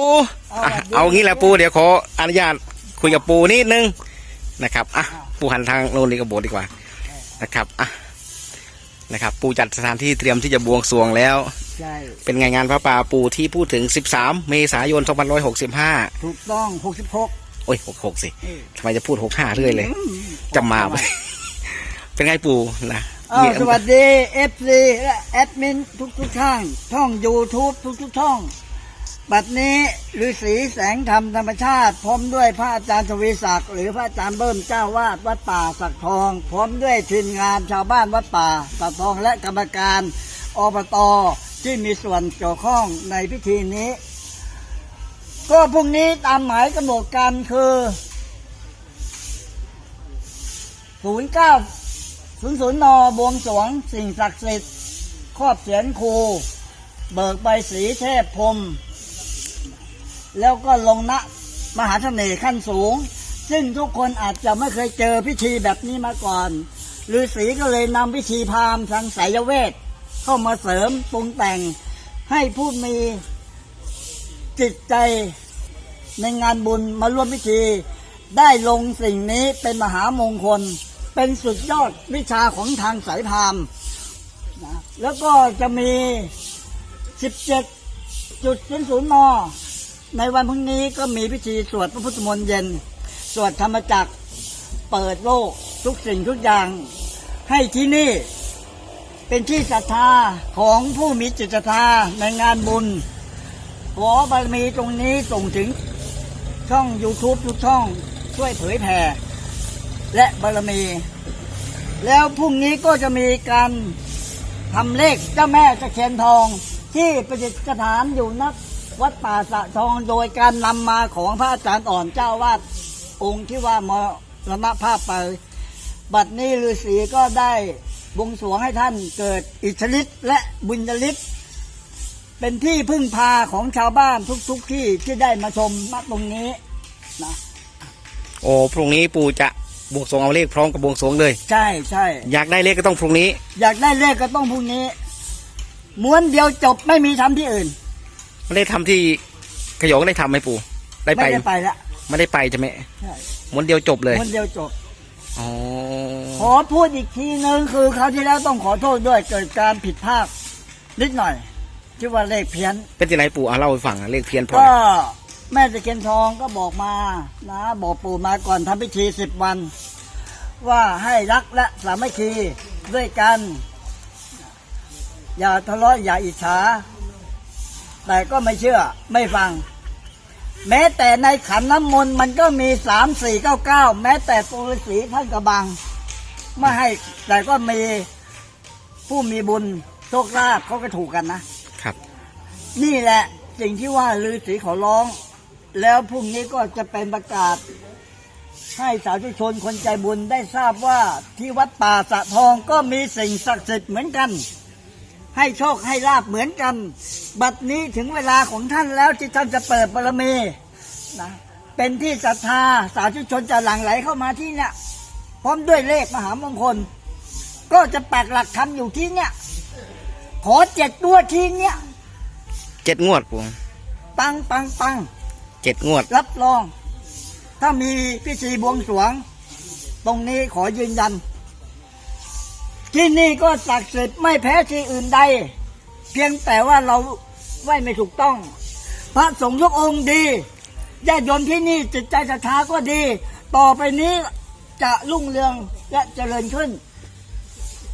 ปูอะเอางี้แหละปูเดี๋ยวขออนุญาตคุยกับปูนิดนึงนะครับอะปูหันทางโน้นดีกว่าโบสถ์ดีกว่านะครับอะนะครับ ปูจัดสถานที่เตรียมที่จะบวงสรวงแล้ว ใช่ เป็นไงงานพระป่าปูที่พูดถึง 13 เมษายน 2565 ถูกต้องหกสิบหกโอ้ย 66 สิทำไมจะพูด 65 เรื่อยเลยจะมาไหมเป็นไงปูนะอ้าวสวัสดีเอฟซีและแอดมินทุกทุกๆท่านช่อง YouTube ทุกทุกๆช่อง บัดนี้ฤาษีแสงธรรมธรรมชาติ พร้อมด้วยพระอาจารย์ทวีศักดิ์หรือพระอาจารย์เบิ้มเจ้าวาดวัดป่าสักทอง พร้อมด้วยทีมงานชาวบ้านวัดป่าสักทองและกรรมการอบตที่มีส่วนเกี่ยวข้องในพิธีนี้ ก็พรุ่งนี้ตามหมายกำหนดการคือศูนย์เก้าศูนย์ศูนย์นบวงสรวงสิ่งศักดิ์สิทธิ์ครอบเสียนครู เบิกใบสีเทพพรม แล้วก็ลงณมหาเสน่ห์ขั้นสูง ซึ่งทุกคนอาจจะไม่เคยเจอพิธีแบบนี้มาก่อนฤาษีก็เลยนำพิธีพราหมณ์ทางไสยเวทเข้ามาเสริมปรุงแต่ง ให้ผู้มีจิตใจในงานบุญมาร่วมพิธี ได้ลงสิ่งนี้เป็นมหามงคล เป็นสุดยอดวิชาของทางสายพราหมณ์นะแล้วก็จะมี 17จุดศูนย์ศูนย์น ในวันพรุ่งนี้ก็มีพิธีสวดพระพุทธมนต์เย็น สวดธรรมจักร เปิดโลกทุกสิ่งทุกอย่าง ให้ที่นี่เป็นที่ศรัทธาของผู้มีจิตศรัทธาในงานบุญ ขอบารมีตรงนี้ส่งถึงช่อง YouTube ทุกช่องช่วยเผยแผ่และบารมี แล้วพรุ่งนี้ก็จะมีการทำเลขเจ้าแม่ตะเคียนทองที่ประดิษฐานอยู่นัก วัดป่าสะทองโดยการนำมาของพระอาจารย์อ่อนเจ้าวาดองค์ที่ว่ามรณภาพไป บัดนี้ฤาษีก็ได้บวงสรวงให้ท่านเกิดอิทธิฤทธิ์และบุญญฤทธิ์เป็นที่พึ่งพาของชาวบ้านทุกๆทที่ที่ได้มาชมณตรงนี้นะโอ้พรุ่งนี้ปูจะบวงสรวงเอาเลขพร้อมกับบวงสรวงเลย ใช่ใช่อยากได้เลขก็ต้องพรุ่งนี้ อยากได้เลขก็ต้องพรุ่งนี้ ม้วนเดียวจบไม่มีทำที่อื่น ไม่ได้ทำที่ขยองได้ทำไหมปูได้ไปไม่ได้ไปละไม่ได้ไปใช่ไหมใช่ม้วนเดียวจบเลยม้วนเดียวจบ อ๋อขอพูดอีกทีนึงคือคราวที่แล้วต้องขอโทษด้วยเกิดการผิดพลาดนิดหน่อย ที่ว่าเลขเพี้ยน เป็นที่ไหนปู่อะเล่าให้ฟังอะเลขเพี้ยนพอก็นะแม่ตะเคียนทองก็บอกมานะบอกปู่มาก่อนทำพิธีสิบวัน ว่าให้รักและสามัคคีด้วยกัน อย่าทะเลาะอย่าอิจฉา แต่ก็ไม่เชื่อไม่ฟัง แม้แต่ในขันน้ำมนต์มันก็มีสามสี่เก้าเก้าแม้แต่ตัวฤาษีท่านกระบังไม่ให้แต่ก็มีผู้มีบุญโชคลาภเขาก็ถูกกันนะครับ นี่แหละสิ่งที่ว่าฤาษีขอร้อง แล้วพรุ่งนี้ก็จะเป็นประกาศ ให้สาธุชนคนใจบุญได้ทราบว่าที่วัดป่าสะทองก็มีสิ่งศักดิ์สิทธิ์เหมือนกัน ให้โชคให้ลาบเหมือนกัน บัดนี้ถึงเวลาของท่านแล้วที่ท่านจะเปิดบารมีนะเป็นที่ศรัทธาสาธุชนจะหลั่งไหลเข้ามาที่เนี่ยพร้อมด้วยเลขมหามงคล ก็จะปักหลักทำอยู่ที่เนี่ยขอเจ็ดตัวที่เนี่ยเจ็ดงวดปู่ปังปังปังเจ็ดงวด รับรอง ถ้ามีพิธีบวงสรวง ตรงนี้ขอยืนยัน ที่นี่ก็ศักดิ์สิทธิ์ไม่แพ้ที่อื่นใด เพียงแต่ว่าเราไหวไม่ถูกต้อง พระสงฆ์ทุกองค์ดีญาติโยมที่นี่จิตใจศรัทธาก็ดี ต่อไปนี้จะรุ่งเรืองและเจริญขึ้น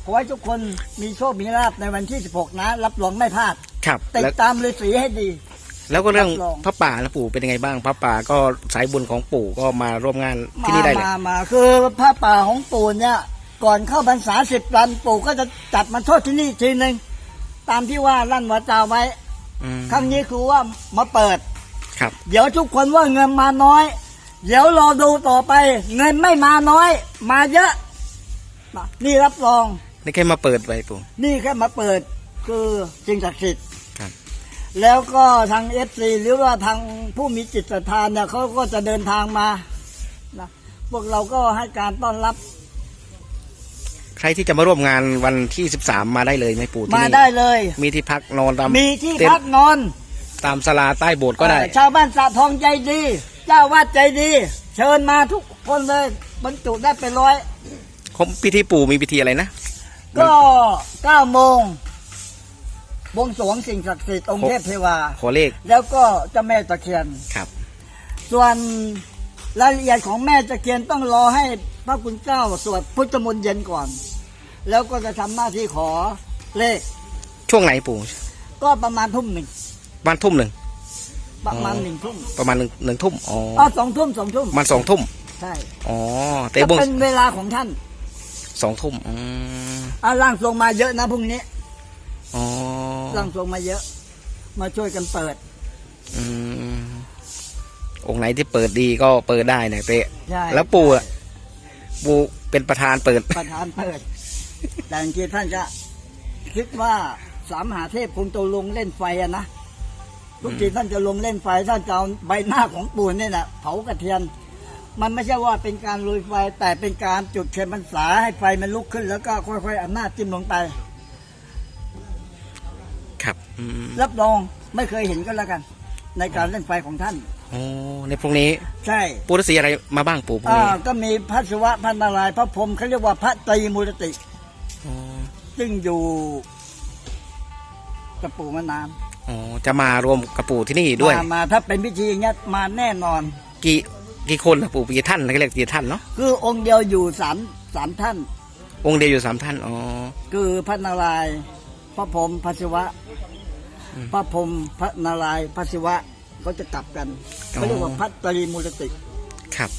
ขอให้ทุกคนมีโชคมีลาภในวันที่ 16 นะ รับรองไม่พลาดครับติดแล้วตามฤาษีให้ดี แล้วก็เรื่องรับรอง พระป่าแล้วปู่เป็นยังไงบ้างพระป่าก็สายบุญของปู่ก็มาร่วมงานที่นี่ได้เลย มามาคือพระป่าของปู่เนี่ย ก่อนเข้าพรรษาสิบวันปู่ก็จะจัดมาโทษที่นี่ทีหนึ่งตามที่ว่าลั่นวาจาไว้อืมครั้งนี้คือว่ามาเปิด ครับเดี๋ยวทุกคนว่าเงินมาน้อย เดี๋ยวรอดูต่อไป เงินไม่มาน้อย มาเยอะมานี่รับรอง นี่แค่มาเปิดไว้ปู่ นี่แค่มาเปิดคือสิ่งศักดิ์สิทธิ์ครับ แล้วก็ทางเอฟซีหรือว่าทางผู้มีจิตศรัทธาเนี่ยเขาก็จะเดินทางมานะพวกเราก็ให้การต้อนรับ ใครที่จะมาร่วมงานวันที่สิบสามมาได้เลยไหมปู่ที่มานี่ได้เลย มีที่พักนอนตามมีที่เต็นพักท์นอนตามศาลาใต้โบสถ์ก็ได้ เอ่อชาวบ้านสะทองใจดี เจ้าวาดใจดี เชิญมาทุกคนเลย บรรจุได้เป็นร้อยเขาพิธีปู่มีพิธีอะไรนะ ก็เก้าโมงบวงสรวงสิ่งศักดิ์สิทธิ์องค์เทพเทวา ขอเลขแล้วก็เจ้าแม่ตะเคียน ครับ ส่วนรายละเอียดของแม่ตะเคียนต้องรอให้พระคุณเจ้าสวดพุทธมนต์เย็นก่อน แล้วก็จะทำหน้าที่ขอเลข ช่วงไหนปู่ก็ประมาณทุ่มหนึ่งวันทุ่มหนึ่ง ประมาณอ๋อ หนึ่งทุ่มประมาณหนึ่งหนึ่งทุ่มอ๋ออ๋อสองทุ่มสองทุ่มมันสองทุ่มใช่อ๋อแต่ก็บวงเป็นเวลาของท่านสองทุ่มอืมอาร่างทรงมาเยอะนะพรุ่งนี้อ๋อร่างทรงมาเยอะ มาช่วยกันเปิดอืมองค์ไหนที่เปิดดีก็เปิดได้เนี่ยเตะ ใช่แล้วปู่อะปู่เป็นประธานเปิด ประธานเปิด แต่บางทีท่านจะคิดว่าสามมหาเทพคงจะลงเล่นไฟอะนะทุกทีท่านจะลงเล่นไฟท่านจะเอาใบหน้าของปู่เนี่ยนะเผากระเทียนมันไม่ใช่ว่าเป็นการลุยไฟแต่เป็นการจุดเทียนพรรษาให้ไฟมันลุกขึ้น แล้วก็ค่อยๆอำนาจจิ้มลงไป ครับอืมรับรองไม่เคยเห็นก็แล้วกัน ในการเล่นไฟของท่าน โอ้ในพรุ่งนี้ใช่ปู่ฤาษีอะไรมาบ้างปู่พรุ่งอ่านี้ก็มีพระศิวะพระนารายณ์พระพรหมเขาเรียกว่าพระตรีมูลติอ๋อ ซึ่งอยู่กับปู่มานานอ๋อจะมารวมกับปู่ที่นี่ด้วย มามาถ้าเป็นพิธีอย่างเงี้ยมาแน่นอน กี่กี่คนนะปู่กี่ท่านเขาเรียกกี่ท่านเนาะคือองค์เดียวอยู่สามสามท่าน องค์เดียวอยู่สามท่านอ๋อคือพระนารายณ์พระพรหมพระศิวะ พระพรหมพระนารายณ์พระศิวะเขาจะกลับกันเขาเรียกว่าพระตรีมูลติ ครับ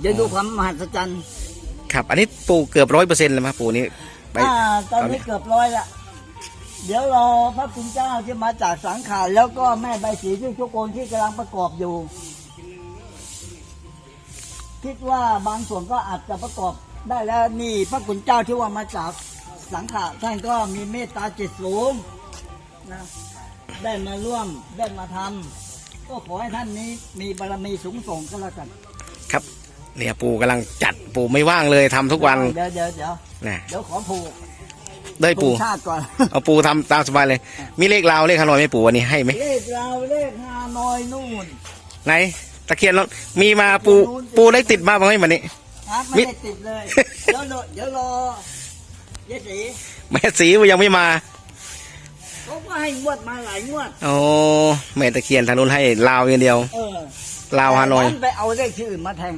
เดี๋ยวดูความมหัศจรรย์ ครับ อันนี้ปู่เกือบร้อยเปอร์เซ็นต์เลยมั้ยปู่นี้ไปอ่าตอนตอนนี้นี้เกือบร้อยละเดี๋ยวรอพระคุณเจ้าที่มาจากสังขารแล้วก็แม่ใบสีที่ทุกคนที่กำลังประกอบอยู่ คิดว่าบางส่วนก็อาจจะประกอบได้แล้วนี่พระคุณเจ้าที่ว่ามาจากสังขารท่านก็มีเมตตาจิตสูงนะได้มาร่วมได้มาทำก็ขอให้ท่านนี้มีบารมีสูงส่งก็แล้วกัน ครับ เนี่ยปู่กำลังจัดปู่ไม่ว่างเลยทำทุกวันเดี๋ยวเดี๋ยวเดี๋ยวนะเดี๋ยวขอผูกได้ผูปู่กชาติก่อน เอาปู่ทำตามสบายเลย มีเลขลาวเลขฮานอยไหมปู่วันนี้ให้ไหมเลขเราเลขฮานอยนู่นไหนตะเคียนแล้วมีมาปู่ปู่ได้ติดมาบ้างไหมวันนี้ฮะไม่ได้ติดเลย เดี๋ยวรอเดี๋ยวรอเยสีแม่สียังไม่มาเขาก็ให้งวดมาหลายงวด โอ้แม่ตะเคียนทางนู้นให้ลาวอย่างเดียวเออลาวฮานอย แต่ดัไปเอาเลขที่อื่นมาแทง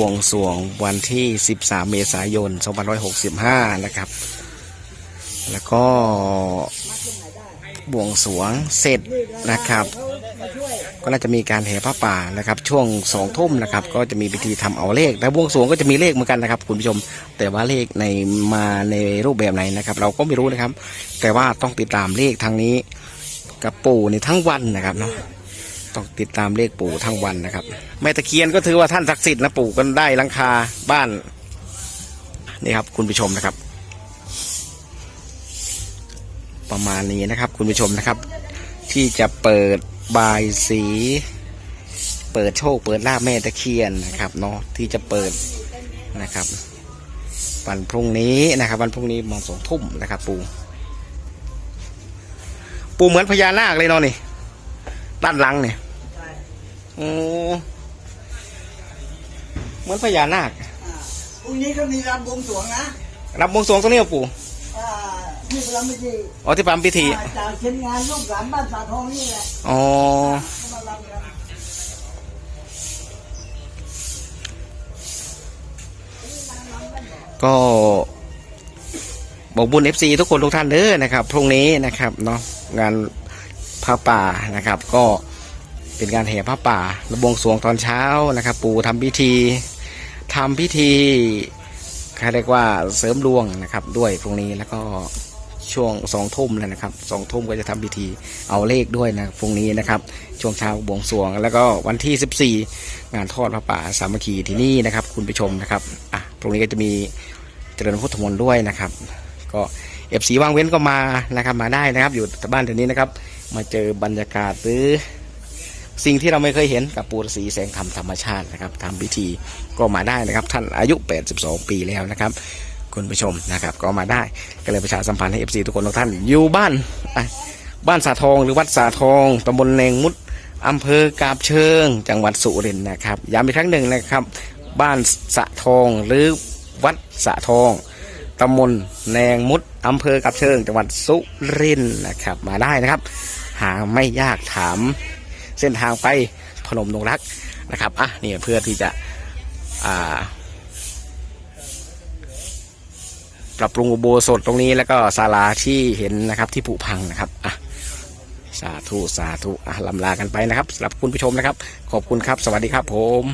วงสวงวันที่ 13 เมษายน 2565 นะครับ แล้วก็บวงสวงเสร็จนะครับ ก็น่าจะมีการแห่ผ้าป่านะครับ ช่วงสองทุ่มนะครับ ก็จะมีพิธีทำเอาเลขแต่บวงสวงก็จะมีเลขเหมือนกันนะครับ คุณผู้ชม แต่ว่าเลขในมาในรูปแบบไหนนะครับ เราก็ไม่รู้นะครับ แต่ว่าต้องติดตามเลขทางนี้กับปู่ในทั้งวันนะครับเนาะ ต้องติดตามเลขปู่ทั้งวันนะครับแม่ตะเคียนก็ถือว่าท่านศักดิ์สิทธิ์นะปู่ก็ได้หลังคาบ้านนี่ครับ คุณผู้ชมนะครับ ประมาณนี้นะครับ คุณผู้ชมนะครับ ที่จะเปิดบายสี เปิดโชค เปิดลาบแม่ตะเคียนนะครับเนาะที่จะเปิดนะครับวันพรุ่งนี้นะครับวันพรุ่งนี้มองสองทุ่มนะครับ ปู่ปู่เหมือนพญานาคเลยเนาะนี่ด้านหลังเนี่ย โอ้เหมือนพญานาคอ่าพรุ่งนี้ก็มีรำบวงสรวงนะรับบวงสรวงตรงนี้เหรอปูอ่าที่รำพิธีอ๋อที่ปั๊มพิธีอ่าจากเช่นงานลูกหลานบ้านสาทองนี่แหละอ๋อเขามารำกันก็ บอกบุญเอฟซีทุกคนทุกท่านเด้อนะครับพรุ่งนี้นะครับเนาะงานผ้าป่านะครับ ก็ เป็นการแห่ผ้าป่าระบวงสวงตอนเช้านะครับ ปู่ทำพิธีทำพิธีเขาเรียกว่าเสริมดวงนะครับ ด้วยพรุ่งนี้แล้วก็ช่วงสองทุ่มเลยนะครับสองทุ่มก็จะทำพิธีเอาเลขด้วยนะพรุ่งนี้นะครับ ช่วงเช้าบวงสวง แล้วก็วันที่ 14 งานทอดพระป่าสามัคคีที่นี่นะครับ คุณผู้ชมนะครับอะพรุ่งนี้ก็จะมีเจริญพุทธมนต์ด้วยนะครับ ก็เอฟซีว่างเว้นก็มานะครับมาได้นะครับ อยู่บ้านแถวนี้นะครับ มาเจอบรรยากาศหรือ สิ่งที่เราไม่เคยเห็นกับปูฤาษีแสงธรรมธรรมชาตินะครับทำพิธีก็มาได้นะครับ ท่านอายุ 82 ปีแล้วนะครับ คุณผู้ชมนะครับ ก็มาได้ก็เลยประชาสัมพันธ์ให้เอฟซีทุกคนทุกท่านอยู่บ้านบ้านสาทองหรือวัดสาทองตำบลแนงมุดอำเภอกาบเชิง จังหวัดสุรินทร์นะครับย้ำอีกครั้งหนึ่งนะครับ บ้านสะทองหรือวัดสะทองตำบลแนงมุดอำเภอกาบเชิง จังหวัดสุรินทร์นะครับ มาได้นะครับ หาไม่ยากถาม เส้นทางไปพนมดงรักนะครับอะนี่เพื่อที่จะอ่าปรับปรุงอุโบสถตรงนี้แล้วก็ศาลาที่เห็นนะครับที่ผุพังนะครับอะสาธุสาธุอะลำลากันไปนะครับสำหรับคุณผู้ชมนะครับ ขอบคุณครับ สวัสดีครับผม